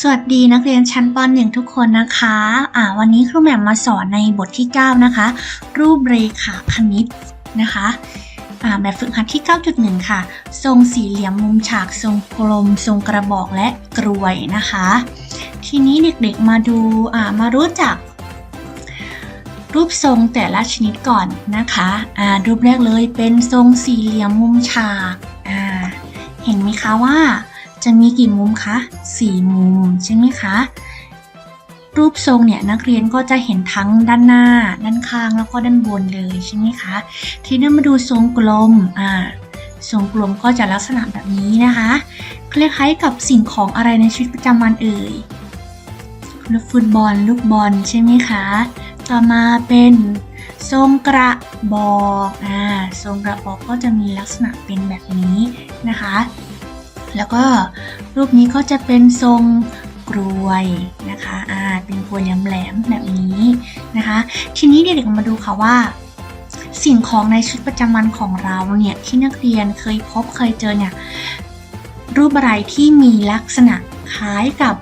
สวัสดีนักเรียนชั้นป .1 ทุกคนนะคะ อ่า วันนี้ครูแหม่มมาสอนในบทที่ 9 นะคะ รูปเรขาคณิตนะคะ อ่า แบบฝึกหัดที่ 9.1 ค่ะ ทรงสี่เหลี่ยมมุมฉากทรงกลม ทรงกระบอกและกรวยนะคะ ทีนี้เด็กๆมาดู อ่า มารู้จัก รูปทรงแต่ละชนิดก่อนนะคะ อ่า รูปแรกเลยเป็นทรงสี่เหลี่ยมมุมฉาก อ่า เห็นไหมคะว่า จะมีกี่มุมคะสี่มุมใช่ไหมคะ รูปทรงเนี่ยนักเรียนก็จะเห็นทั้งด้านหน้า ด้านข้างแล้วก็ด้านบนเลยใช่ไหมคะ ทีนี้มาดูทรงกลม อ่า ทรงกลมก็จะลักษณะแบบนี้นะคะ คล้ายๆกับสิ่งของอะไรในชีวิตประจำวันเอ่ย ลูกฟุตบอล ลูกบอลใช่ไหมคะ ต่อมาเป็นทรงกระบอก อ่า ทรงกระบอกก็จะมีลักษณะเป็นแบบนี้นะคะ แล้วก็รูปนี้ก็จะเป็นทรงกรวยนะคะอ่าเป็นกรวยแหลมๆแบบนี้นะคะ ทีนี้เด็กๆมาดูค่ะว่า สิ่งของในชีวิตประจำวันของเราเนี่ยที่นักเรียนเคยพบเคยเจอเนี่ยรูปอะไรที่มีลักษณะคล้ายกับ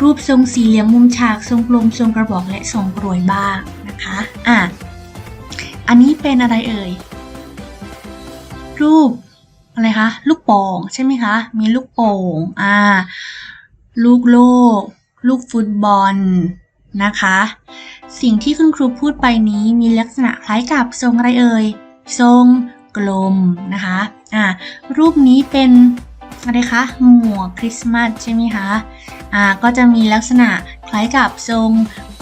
รูปทรงสี่เหลี่ยมมุมฉากทรงกลมทรงกระบอกและทรงกรวยบ้างนะคะอะอันนี้เป็นอะไรเอ่ยรูป อะไรคะ ลูกโป่งใช่ไหมคะ มีลูกโป่ง อ่า ลูกโลก ลูกฟุตบอลนะคะ สิ่งที่คุณครูพูดไปนี้มีลักษณะคล้ายกับทรงอะไรเอ่ย ทรงกลมนะคะ อ่า รูปนี้เป็นอะไรคะ หมวกคริสต์มาสใช่ไหมคะ อ่า ก็จะมีลักษณะคล้ายกับทรง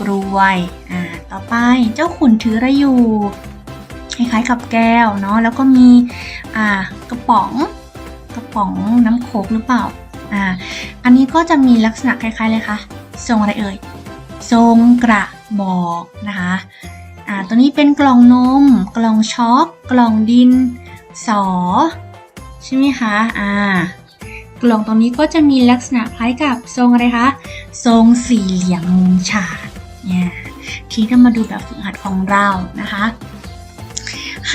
กรวย อ่า ต่อไปเจ้าขุนถืออะไรอยู่ คล้ายๆกับแก้วเนาะแล้วก็มีอ่ากระป๋องกระป๋องน้ำโคกหรือเปล่าอ่าอันนี้ก็จะมีลักษณะคล้ายๆเลยค่ะทรงอะไรเอ่ยทรงกระบอกนะคะอ่าตัวนี้เป็นกล่องนม กล่องช็อกกล่องดินสอใช่ไหมคะอ่ากล่องตรงนี้ก็จะมีลักษณะคล้ายกับทรงอะไรคะทรงสี่เหลี่ยมมุมฉากเนี่ยทีนี้เรามาดูแบบฝึกหัดของเรานะคะ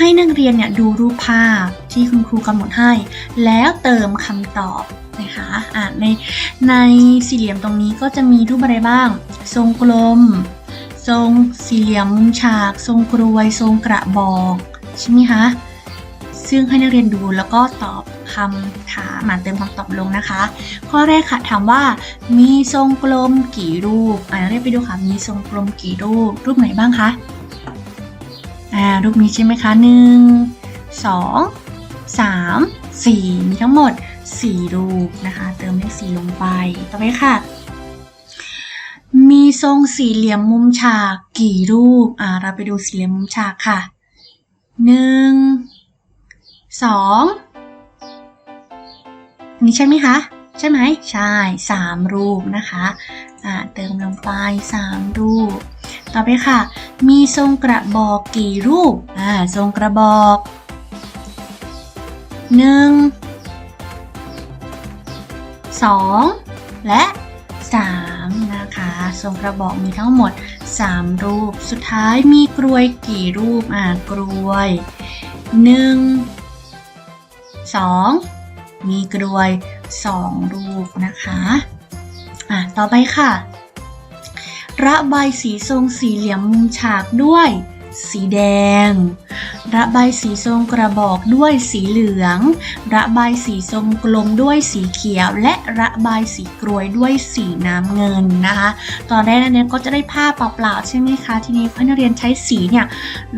ให้นักเรียนเนี่ยดูรูปภาพที่คุณครูกำหนดให้ แล้วเติมคำตอบนะคะอ่าในในสี่เหลี่ยมตรงนี้ก็จะมีรูปอะไรบ้าง ทรงกลม ทรงสี่เหลี่ยมมุมฉาก ทรงกรวย ทรงกระบอกใช่ไหมคะซึ่งให้นักเรียนดูแล้วก็ตอบคำถามมาเติมคำตอบลงนะคะ ข้อแรกค่ะถามว่า มีทรงกลมกี่รูปอ่าเรียกไปดูค่ะมีทรงกลมกี่รูป รูปไหนบ้างคะ อ่ารูปนี้ใช่ไหมคะหนึ่งสองสามสี่มีทั้งหมดสี่รูปนะคะ เติมเลขสี่ลงไปต่อไปค่ะ มีทรงสี่เหลี่ยมมุมฉากกี่รูปอ่าเราไปดูสี่เหลี่ยมมุมฉากค่ะหนึ่งสองอันนี้ใช่ไหมคะ ใช่ไหมใช่สามรูปนะคะอ่าเติมลงไปสามรูป ต่อไปค่ะ มีทรงกระบอกกี่รูป อ่า ทรงกระบอกหนึ่งสองและสามนะคะ ทรงกระบอกมีทั้งหมดสามรูป สุดท้ายมีกรวยกี่รูป อ่า กรวยหนึ่งสองมีกรวยสองรูปนะคะ อ่าต่อไปค่ะ ระบายสีทรงสี่เหลี่ยมมุมฉากด้วย สีแดง ระบายสีทรงกระบอกด้วยสีเหลือง ระบายสีทรงกลมด้วยสีเขียว และระบายสีกรวยด้วยสีน้ำเงินนะคะ ตอนแรกนักเรียนก็จะได้ภาพเปล่าๆใช่ไหมคะ ทีนี้ให้นักเรียนใช้สีเนี่ย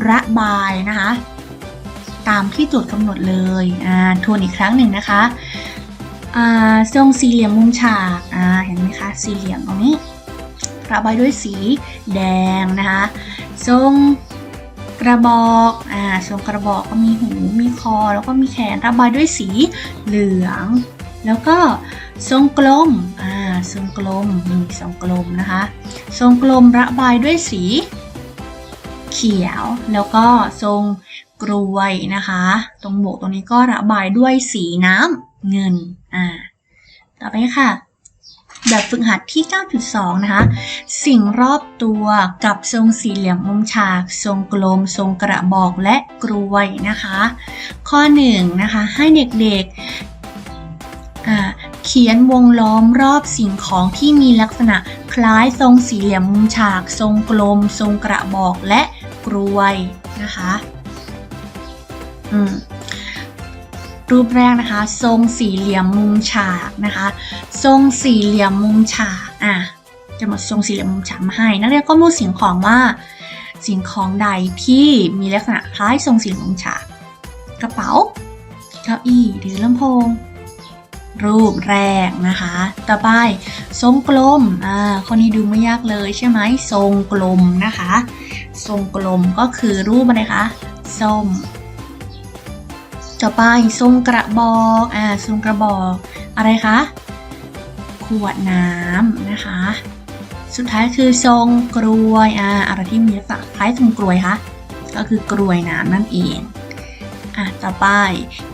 ระบายนะคะ ตามที่โจทย์กำหนดเลยอ่าทวนอีกครั้งหนึ่งนะคะอ่าทรงสี่เหลี่ยมมุมฉากอ่าเห็นไหมคะ สี่เหลี่ยมตรงนี้ ระบายด้วยสีแดงนะคะทรงกระบอกอ่าทรงกระบอกก็มีหูมีคอ แล้วก็มีแขนระบายด้วยสีเหลือง แล้วก็ทรงกลมอ่าทรงกลมมีทรงกลมนะคะทรงกลมระบายด้วยสี เขียว แล้วก็ทรงกรวยนะคะ ตรงโบกตรงนี้ก็ระบายด้วยสีน้ำเงินอ่าต่อไปค่ะ แบบฝึกหัดที่ 9.2 นะคะ สิ่งรอบตัวกับทรงสี่เหลี่ยมมุมฉาก ทรงกลม ทรงกระบอกและกรวยนะคะ ข้อ1นะคะให้เด็กๆเขียนวงล้อมรอบสิ่งของที่มีลักษณะคล้ายทรงสี่เหลี่ยมมุมฉาก ทรงกลม ทรงกระบอกและกรวยนะคะ อืม รูปแรกนะคะ ทรงสี่เหลี่ยมมุมฉากนะคะ ทรงสี่เหลี่ยมมุมฉากอะจะหมดทรงสี่เหลี่ยมมุมฉากมาให้ นักเรียนก็รู้สิ่งของว่า สิ่งของใดที่มีลักษณะคล้ายทรงสี่เหลี่ยมมุมฉาก กระเป๋า เก้าอี้หรือลำโพง รูปแรกนะคะ ต่อไปทรงกลมอ่าคนนี้ดูไม่ยากเลยใช่ไหมทรงกลมนะคะ ทรงกลมก็คือรูปอะไรคะส้ม ต่อไปทรงกระบอกอ่าทรงกระบอก อะไรคะขวดน้ำนะคะ สุดท้ายคือทรงกรวยอ่าอะไรที่มีลักษณะคล้ายทรงกรวยคะก็คือกรวยน้ำนั่นเองอะต่อไป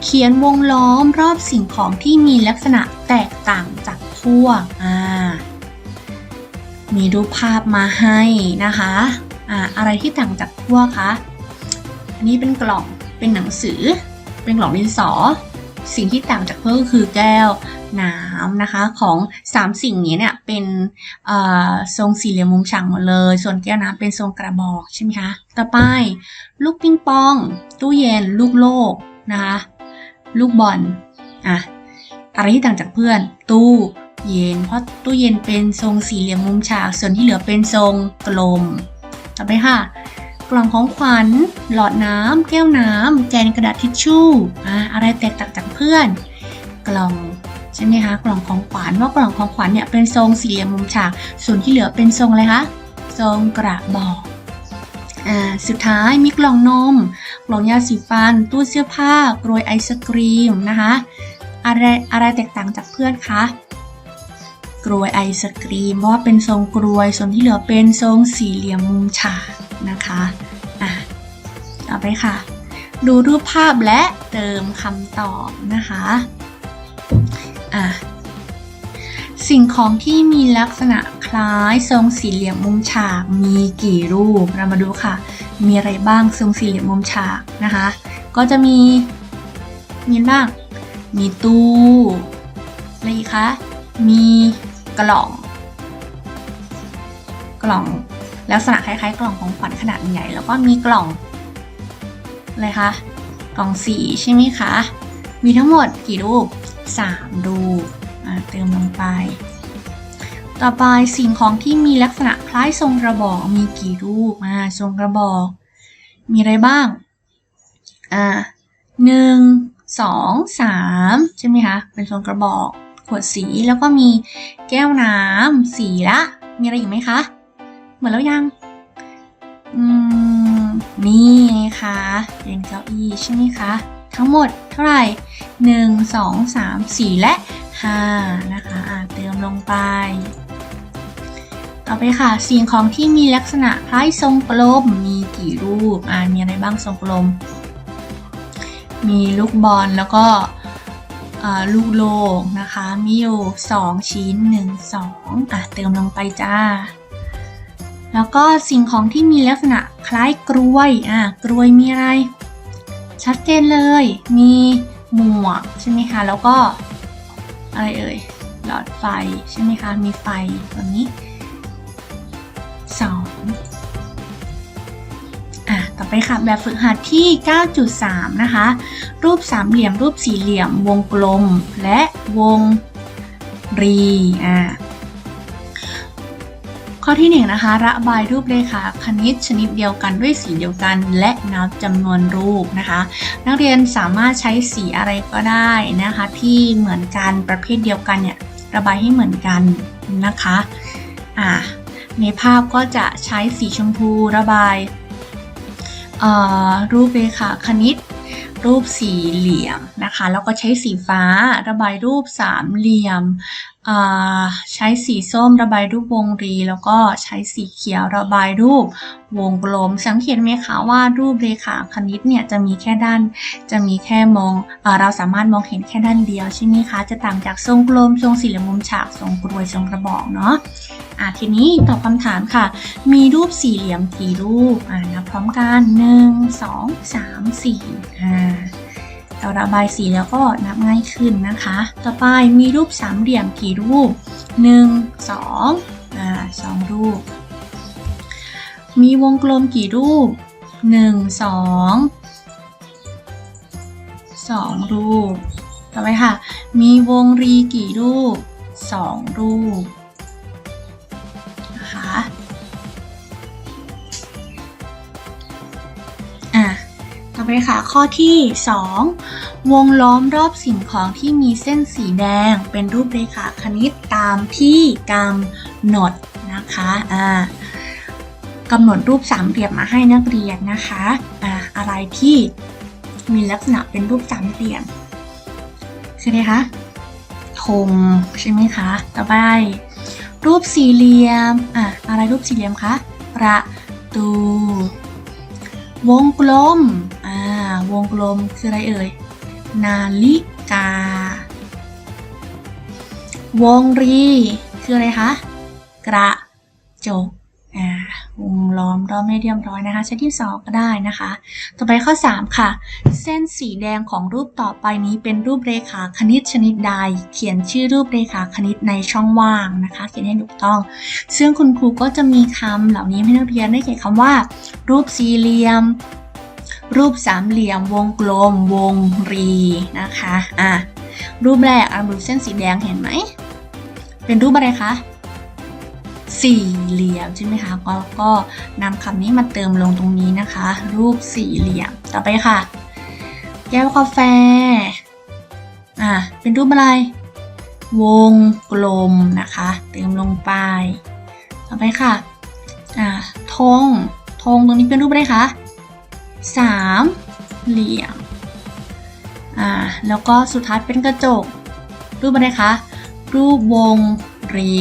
เขียนวงล้อมรอบสิ่งของที่มีลักษณะแตกต่างจากพวกอ่ามีรูปภาพมาให้นะคะอ่าอะไรที่ต่างจากพวกคะอันนี้เป็นกล่องเป็นหนังสือ เป็นกล่องดินสอ สิ่งที่ต่างจากเพวกก็คือแก้วน้ำนะคะของสามสิ่งนี้เนี่ยเป็นเอ่อทรงสี่เหลี่ยมมุมฉากหมดเลย ส่วนแก้วน้ำเป็นทรงกระบอกใช่ไหมคะต่อไป ลูกปิงปอง ตู้เย็น ลูกโลกนะคะลูกบอลอะอะไรที่ต่างจากเพื่อน ตู้เย็น เพราะตู้เย็นเป็นทรงสี่เหลี่ยมมุมฉาก ส่วนที่เหลือเป็นทรงกลม ต่อไปค่ะ กล่องของขวัญ หลอดน้ำ แก้วน้ำ แกนกระดาษทิชชู่อะอะไรแตกต่างจากเพื่อน กล่องใช่ไหมคะ กล่องของขวัญว่ากล่องของขวัญเนี่ยเป็นทรงสี่เหลี่ยมมุมฉาก ส่วนที่เหลือเป็นทรงอะไรคะทรงกระบอกอ่าสุดท้ายมีกล่องนม กล่องยาสีฟัน ตู้เสื้อผ้ากรวยไอศกรีมนะคะอะไรอะไรแตกต่างจากเพื่อนคะกรวยไอศกรีมว่าเป็นทรงกรวยส่วนที่เหลือเป็นทรงสี่เหลี่ยมมุมฉาก นะคะอะต่อไปค่ะ ดูรูปภาพและเติมคำตอบนะคะอะสิ่งของที่มีลักษณะคล้ายทรงสี่เหลี่ยมมุมฉากมีกี่รูป เรามาดูค่ะ มีอะไรบ้างทรงสี่เหลี่ยมมุมฉากนะคะ ก็จะมี มีบ้าง มีตู้อะไรคะ มีกล่อง กล่อง ลักษณะคล้ายๆ กล่องของขวัญขนาดใหญ่ แล้วก็มีกล่องอะไรคะกล่องสีใช่ไหมคะ มีทั้งหมดกี่รูป 3 รูปเติมลงไป ต่อไปสิ่งของที่มีลักษณะคล้ายทรงกระบอกมีกี่รูปอ่าทรงกระบอก มีอะไรบ้างอ่าหนึ่งสองสามใช่ไหมคะ เป็นทรงกระบอก ขวดสีแล้วก็มีแก้วน้ำสีละ มีอะไรอีกไหมคะ หมดแล้วยัง อืม นี่ไงคะเป็นเก้าอี้ใช่ไหมคะ ทั้งหมดเท่าไหร่หนึ่งสองสามสี่และห้านะคะอ่าเติมลงไป ต่อไปค่ะ สิ่งของที่มีลักษณะคล้ายทรงกลม มีกี่รูป อ่ามีอะไรบ้างทรงกลม มีลูกบอลแล้วก็ลูกโลกนะคะ มีอยู่ 2 ชิ้น 1 2อะเติมลงไปจ้า แล้วก็สิ่งของที่มีลักษณะคล้ายกรวย อะกรวยมีอะไร ชัดเจนเลย มีหมวกใช่ไหมคะ แล้วก็อะไรเอ่ย หลอดไฟใช่ไหมคะ มีไฟแบบนี้สองอะ ต่อไปค่ะ แบบฝึกหัดที่ 9.3 นะคะ รูปสามเหลี่ยม รูปสี่เหลี่ยม วงกลม และวงรี อะ ข้อที่1นะคะ ระบายรูปเลขาคณิตชนิดเดียวกันด้วยสีเดียวกัน และนับจำนวนรูปนะคะ นักเรียนสามารถใช้สีอะไรก็ได้นะคะ ที่เหมือนกันประเภทเดียวกันเนี่ยระบายให้เหมือนกันนะคะอ่าในภาพก็จะใช้สีชมพูระบายรูปเลขาคณิต รูปสี่เหลี่ยมนะคะ แล้วก็ใช้สีฟ้าระบายรูปสามเหลี่ยม ใช้สีส้มระบายรูปวงรี แล้วก็ใช้สีเขียวระบายรูปวงกลม สังเกตไหมคะว่ารูปเรขาคณิตเนี่ยจะมีแค่ด้าน จะมีแค่มองเอเราสามารถมองเห็นแค่ด้านเดียวใช่ไหมคะ จะต่างจากทรงกลม ทรงสี่เหลี่ยมมุมฉาก ทรงกรวย ทรงกระบอกเนาะอะทีนี้ตอบคำถามค่ะ มีรูปสี่เหลี่ยมกี่รูปอ่านับพร้อมกันหนึ่งสองสามสี่อ่า เราระบายสีแล้วก็นับง่ายขึ้นนะคะ ต่อไปมีรูปสามเหลี่ยมกี่รูป 1 2อ่าสองรูป มีวงกลมกี่รูป 1 2 2 รูป ต่อไปค่ะ มีวงรีกี่รูป 2 รูป ไปค่ะข้อที่ 2 วงล้อมรอบสิ่งของที่มีเส้นสีแดง เป็นรูปเรขาคณิตตามที่กำหนดนะคะอ่ากำหนดรูปสามเหลี่ยมมาให้นักเรียนนะคะอ่าอะไรที่มีลักษณะเป็นรูปสามเหลี่ยมคืออะไรคะธงใช่ไหมคะต่อไป รูปสี่เหลี่ยมอะอะไรรูปสี่เหลี่ยมคะประตู วงกลม วงกลมคืออะไรเอ่ย นาฬิกา วงรี คืออะไรคะ กระจกอ่าวงล้อมรอบไม่เรียบร้อยนะคะ ใช้ที่สองก็ได้นะคะ ต่อไปข้อ 3 ค่ะ เส้นสีแดงของรูปต่อไปนี้เป็นรูปเรขาคณิตชนิดใด เขียนชื่อรูปเรขาคณิตในช่องว่างนะคะ เขียนให้ถูกต้อง ซึ่งคุณครูก็จะมีคำเหล่านี้ให้นักเรียนได้เขียนคำว่า รูปสี่เหลี่ยม รูปสามเหลี่ยมวงกลม วงรีนะคะอะรูปแรกอะรูปเส้นสีแดงเห็นไหม เป็นรูปอะไรคะสี่เหลี่ยมใช่ไหมคะก็ก็นำคำนี้มาเติมลงตรงนี้นะคะ รูปสี่เหลี่ยมต่อไปค่ะ แก้วกาแฟอะเป็นรูปอะไร วงกลมนะคะ เติมลงไป ต่อไปค่ะอ่าธงธงตรงนี้เป็นรูปอะไรคะ สามเหลี่ยม อ่า แล้วก็สุดท้ายเป็นกระจก รูปอะไรคะ รูปวงรี